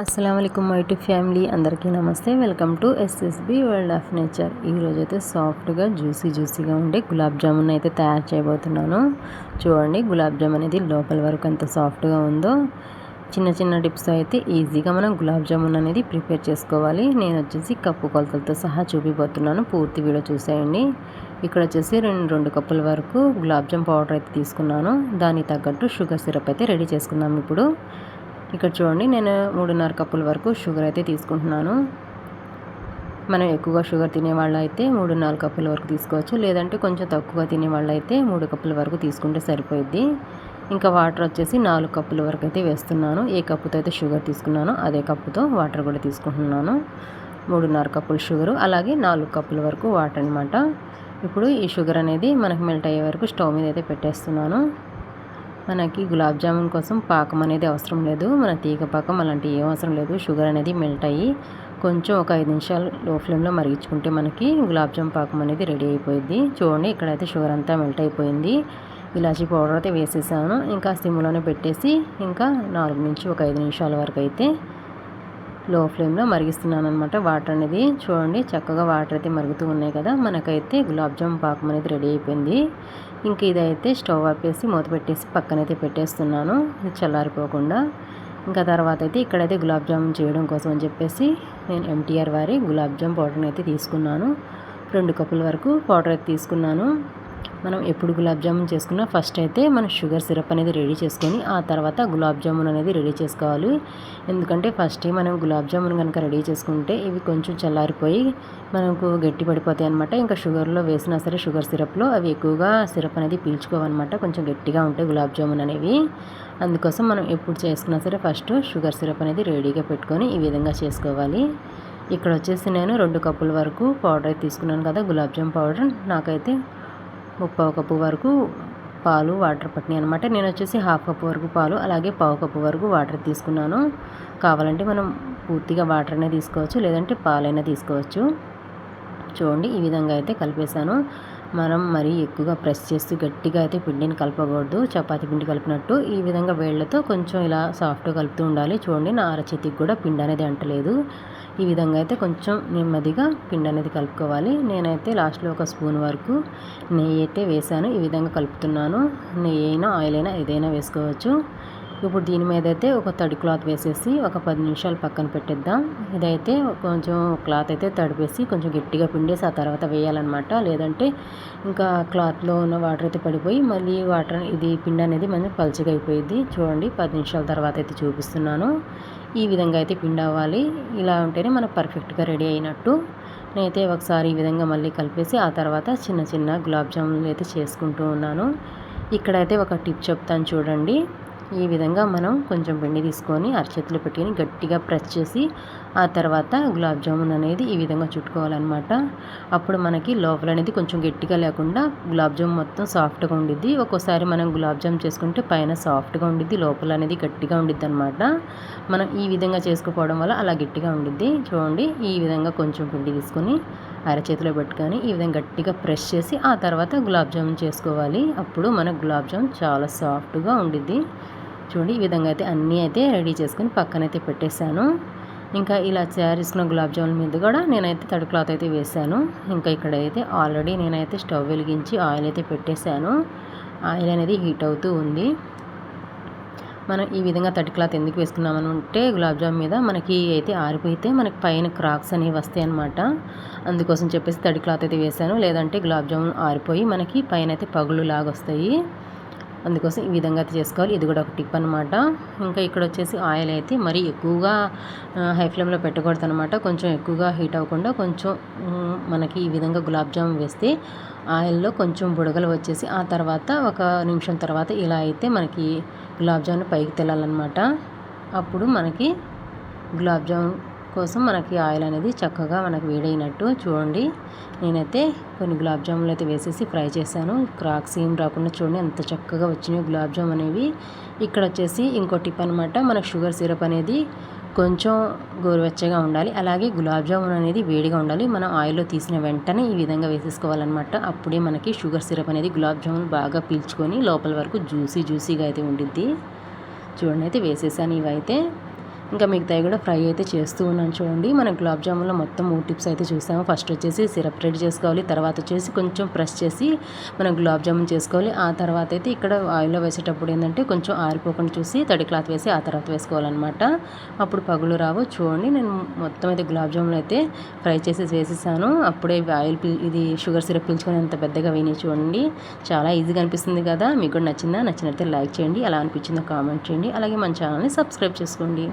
అస్సలం my to family. అందరికీ నమస్తే. Welcome to SSB world of nature. ఈరోజు అయితే సాఫ్ట్గా జ్యూసీ జ్యూసీగా ఉండే గులాబ్ జామున్ అయితే తయారు చేయబోతున్నాను. చూడండి గులాబ్ జామ్ అనేది లోపల వరకు ఎంత సాఫ్ట్గా ఉందో. చిన్న చిన్న టిప్స్ అయితే ఈజీగా మనం గులాబ్ జామున్ అనేది ప్రిపేర్ చేసుకోవాలి. నేను వచ్చేసి కప్పు కొలతలతో సహా చూపిపోతున్నాను పూర్తి వీడియో చూసేయండి. ఇక్కడ వచ్చేసి రెండు రెండు కప్పుల వరకు గులాబ్ జామ్ పౌడర్ అయితే తీసుకున్నాను. దానికి తగ్గట్టు షుగర్ సిరప్ అయితే రెడీ చేసుకుందాం ఇప్పుడు. ఇక్కడ చూడండి నేను మూడున్నర కప్పుల వరకు షుగర్ అయితే తీసుకుంటున్నాను. మనం ఎక్కువగా షుగర్ తినేవాళ్ళు అయితే మూడు నాలుగు కప్పుల వరకు తీసుకోవచ్చు. లేదంటే కొంచెం తక్కువగా తినేవాళ్ళు అయితే మూడు కప్పుల వరకు తీసుకుంటే సరిపోయిద్ది. ఇంకా వాటర్ వచ్చేసి నాలుగు కప్పుల వరకు అయితే వేస్తున్నాను. ఏ కప్పుతో అయితే షుగర్ తీసుకున్నానో అదే కప్పుతో వాటర్ కూడా తీసుకుంటున్నాను. మూడున్నర కప్పులు షుగరు అలాగే నాలుగు కప్పుల వరకు వాటర్ అనమాట ఇప్పుడు ఈ షుగర్ అనేది మనకు మెల్ట్ అయ్యే వరకు స్టవ్ మీద అయితే పెట్టేస్తున్నాను. మనకి గులాబ్ జామున్ కోసం పాకం అనేది అవసరం లేదు. మన తీగ పాకం అలాంటివి ఏం అవసరం లేదు. షుగర్ అనేది మెల్ట్ అయ్యి కొంచెం ఒక ఐదు నిమిషాలు లో ఫ్లేమ్లో మరిగించుకుంటే మనకి గులాబ్ జామ్ పాకం అనేది రెడీ అయిపోయింది చూడండి ఇక్కడైతే షుగర్ అంతా మెల్ట్ అయిపోయింది. ఇలాచీ పౌడర్ అయితే వేసేసాను. ఇంకా సిమ్లోనే పెట్టేసి ఇంకా నాలుగు నుంచి ఒక ఐదు నిమిషాల వరకు అయితే లో ఫ్లేమ్లో మరిగిస్తున్నాను అనమాట వాటర్ అనేది చూడండి చక్కగా వాటర్ అయితే మరుగుతూ ఉన్నాయి కదా. మనకైతే గులాబ్ జామ్ పాకం అనేది రెడీ అయిపోయింది. ఇంక ఇదైతే స్టవ్ ఆపేసి మూత పెట్టేసి పక్కనైతే పెట్టేస్తున్నాను. చల్లారిపోకుండా. ఇంకా తర్వాత అయితే ఇక్కడైతే గులాబ్ జామున్ చేయడం కోసం అని చెప్పేసి నేను ఎంటీఆర్ వారి గులాబ్ జామ్ పౌడర్ని అయితే తీసుకున్నాను. రెండు కప్పుల వరకు పౌడర్ అయితే తీసుకున్నాను. మనం ఎప్పుడు గులాబ్ జామున్ చేసుకున్నా ఫస్ట్ అయితే మనం షుగర్ సిరప్ అనేది రెడీ చేసుకొని ఆ తర్వాత గులాబ్ జామున్ అనేది రెడీ చేసుకోవాలి. ఎందుకంటే ఫస్ట్ మనం గులాబ్ జామున్ కనుక రెడీ చేసుకుంటే ఇవి కొంచెం చల్లారిపోయి మనకు గట్టి పడిపోతాయి అనమాట ఇంకా షుగర్లో వేసినా సరే షుగర్ సిరప్లో అవి ఎక్కువగా సిరప్ అనేది పీల్చుకోవన్నమాట. కొంచెం గట్టిగా ఉంటాయి గులాబ్ జామున్ అనేవి. అందుకోసం మనం ఎప్పుడు చేసుకున్నా సరే ఫస్ట్ షుగర్ సిరప్ అనేది రెడీగా పెట్టుకొని ఈ విధంగా చేసుకోవాలి. ఇక్కడ వచ్చేసి నేను రెండు కప్పుల వరకు పౌడర్ తీసుకున్నాను కదా గులాబ్ జామ్ పౌడర్ నాకైతే ముప్పావు కప్పు వరకు పాలు వాటర్ పట్టినాయి అనమాట నేను వచ్చేసి హాఫ్ కప్పు వరకు పాలు అలాగే పావు కప్పు వరకు వాటర్ తీసుకున్నాను. కావాలంటే మనం పూర్తిగా వాటర్ అయినా తీసుకోవచ్చు లేదంటే పాలైనా తీసుకోవచ్చు. చూడండి ఈ విధంగా అయితే కలిపేశాను. మనం మరీ ఎక్కువగా ప్రెస్ చేస్తూ గట్టిగా అయితే పిండిని కలపకూడదు చపాతి పిండి కలిపినట్టు. ఈ విధంగా వేళ్ళతో కొంచెం ఇలా సాఫ్ట్గా కలుపుతూ ఉండాలి. చూడండి నా అరచేతికి కూడా పిండి అనేది అంటలేదు. ఈ విధంగా అయితే కొంచెం నెమ్మదిగా పిండి అనేది కలుపుకోవాలి. నేనైతే లాస్ట్లో ఒక స్పూన్ వరకు నెయ్యి అయితే వేసాను ఈ విధంగా కలుపుతున్నాను. నెయ్యి అయినా ఆయిల్ అయినా ఏదైనా వేసుకోవచ్చు. ఇప్పుడు దీని మీద అయితే ఒక తడి క్లాత్ వేసేసి ఒక పది నిమిషాలు పక్కన పెట్టేద్దాం. ఇదైతే కొంచెం క్లాత్ అయితే తడిపేసి కొంచెం గట్టిగా పిండేసి ఆ తర్వాత వేయాలన్నమాట. లేదంటే ఇంకా క్లాత్లో ఉన్న వాటర్ అయితే పడిపోయి మళ్ళీ వాటర్ ఇది పిండి అనేది మంచి పలుచగా అయిపోయింది చూడండి పది నిమిషాల తర్వాత అయితే చూపిస్తున్నాను. ఈ విధంగా అయితే పిండి అవ్వాలి. ఇలా ఉంటేనే మనకు పర్ఫెక్ట్గా రెడీ అయినట్టు. నేనైతే ఒకసారి ఈ విధంగా మళ్ళీ కలిపేసి ఆ తర్వాత చిన్న చిన్న గులాబ్ జామున్లు అయితే చేసుకుంటూ ఉన్నాను. ఇక్కడైతే ఒక టిప్ చెప్తాను చూడండి. ఈ విధంగా మనం కొంచెం పిండి తీసుకొని అరచేతిలో పెట్టుకొని గట్టిగా ప్రెస్ చేసి ఆ తర్వాత గులాబ్ జామున్ అనేది ఈ విధంగా చుట్టుకోవాలన్నమాట. అప్పుడు మనకి లోపల అనేది కొంచెం గట్టిగా లేకుండా గులాబ్ జామ్ మొత్తం సాఫ్ట్గా ఉండిద్ది. ఒక్కోసారి మనం గులాబ్ జామ్ చేసుకుంటే పైన సాఫ్ట్గా ఉండిద్ది లోపల అనేది గట్టిగా ఉండిద్ది అనమాట మనం ఈ విధంగా చేసుకోవడం వల్ల అలా గట్టిగా ఉండిద్ది. చూడండి ఈ విధంగా కొంచెం పిండి తీసుకొని అరచేతిలో పెట్టుకొని ఈ విధంగా గట్టిగా ప్రెస్ చేసి ఆ తర్వాత గులాబ్ జామున్ చేసుకోవాలి. అప్పుడు మన గులాబ్ జామ్ చాలా సాఫ్ట్గా ఉండిద్ది. చూడండి ఈ విధంగా అయితే అన్నీ అయితే రెడీ చేసుకుని పక్కనైతే పెట్టేశాను. ఇంకా ఇలా తయారు చేసుకున్న గులాబ్ జామున్ మీద కూడా నేనైతే తడి క్లాత్ అయితే వేసాను ఇంకా ఇక్కడైతే ఆల్రెడీ నేనైతే స్టవ్ వెలిగించి ఆయిల్ అయితే పెట్టేశాను. ఆయిల్ అనేది హీట్ అవుతూ ఉంది. మనం ఈ విధంగా తడి క్లాత్ ఎందుకు వేసుకున్నామనుంటే గులాబ్ జామ్ మీద మనకి అయితే ఆరిపోయితే మనకి పైన క్రాక్స్ అనేవి వస్తాయి అనమాట అందుకోసం చెప్పేసి తడి క్లాత్ అయితే వేసాను లేదంటే గులాబ్ జామున్ ఆరిపోయి మనకి పైన అయితే పగులు లాగా వస్తాయి అందుకోసం ఈ విధంగా అయితే చేసుకోవాలి. ఇది కూడా ఒక టిప్ అనమాట ఇంకా ఇక్కడ వచ్చేసి ఆయిల్ అయితే మరీ ఎక్కువగా హై ఫ్లేమ్లో పెట్టకూడదు అనమాట కొంచెం ఎక్కువగా హీట్ అవ్వకుండా కొంచెం మనకి ఈ విధంగా గులాబ్ జామ్ వేస్తే ఆయిల్లో కొంచెం బుడగలు వచ్చేసి ఆ తర్వాత ఒక నిమిషం తర్వాత ఇలా అయితే మనకి గులాబ్ జామున్ పైకి తెల్లాలన్నమాట అప్పుడు మనకి గులాబ్ జామున్ కోసం మనకి ఆయిల్ అనేది చక్కగా మనకి వేడైనట్టు చూడండి. నేనైతే కొన్ని గులాబ్ జాములు అయితే వేసేసి ఫ్రై చేశాను. క్రాక్స్ ఏం రాకుండా చూడండి ఎంత చక్కగా వచ్చినాయి గులాబ్ జామ్ అనేవి. ఇక్కడ వచ్చేసి ఇంకో టిప్ అనమాట మనకు షుగర్ సిరప్ అనేది కొంచెం గోరువెచ్చగా ఉండాలి. అలాగే గులాబ్ జామున్ అనేది వేడిగా ఉండాలి. మనం ఆయిల్లో తీసిన వెంటనే ఈ విధంగా వేసేసుకోవాలన్నమాట. అప్పుడే మనకి షుగర్ సిరప్ అనేది గులాబ్ జామున్ బాగా పీల్చుకొని లోపల వరకు జ్యూసీ జ్యూసీగా అయితే ఉండిద్ది. చూడండి అయితే వేసేసాను ఇవైతే. ఇంకా మిగతాయి కూడా ఫ్రై అయితే చేస్తూ ఉన్నాను చూడండి. మనం గులాబ్ జామున్లో మొత్తం మూడు టిప్స్ అయితే చూసాము. ఫస్ట్ వచ్చేసి సిరప్ రెడీ చేసుకోవాలి. తర్వాత వచ్చేసి కొంచెం ప్రెస్ చేసి మనం గులాబ్ జామున్ చేసుకోవాలి. ఆ తర్వాత అయితే ఇక్కడ ఆయిల్లో వేసేటప్పుడు ఏంటంటే కొంచెం ఆరిపోకుండా చూసి తడి క్లాత్ వేసి ఆ తర్వాత వేసుకోవాలన్నమాట. అప్పుడు పగులు రావు. చూడండి నేను మొత్తం అయితే గులాబ్ జామున్ అయితే ఫ్రై చేసి వేసేసాను. అప్పుడే ఆయిల్ ఇది షుగర్ సిరప్ పీల్చుకొని అంత పెద్దగా వేయి చూడండి. చాలా ఈజీగా అనిపిస్తుంది కదా. మీకు కూడా నచ్చిందా? నచ్చినట్లయితే లైక్ చేయండి. ఎలా అనిపించిందో కామెంట్ చేయండి. అలాగే మన ఛానల్ని సబ్స్క్రైబ్ చేసుకోండి.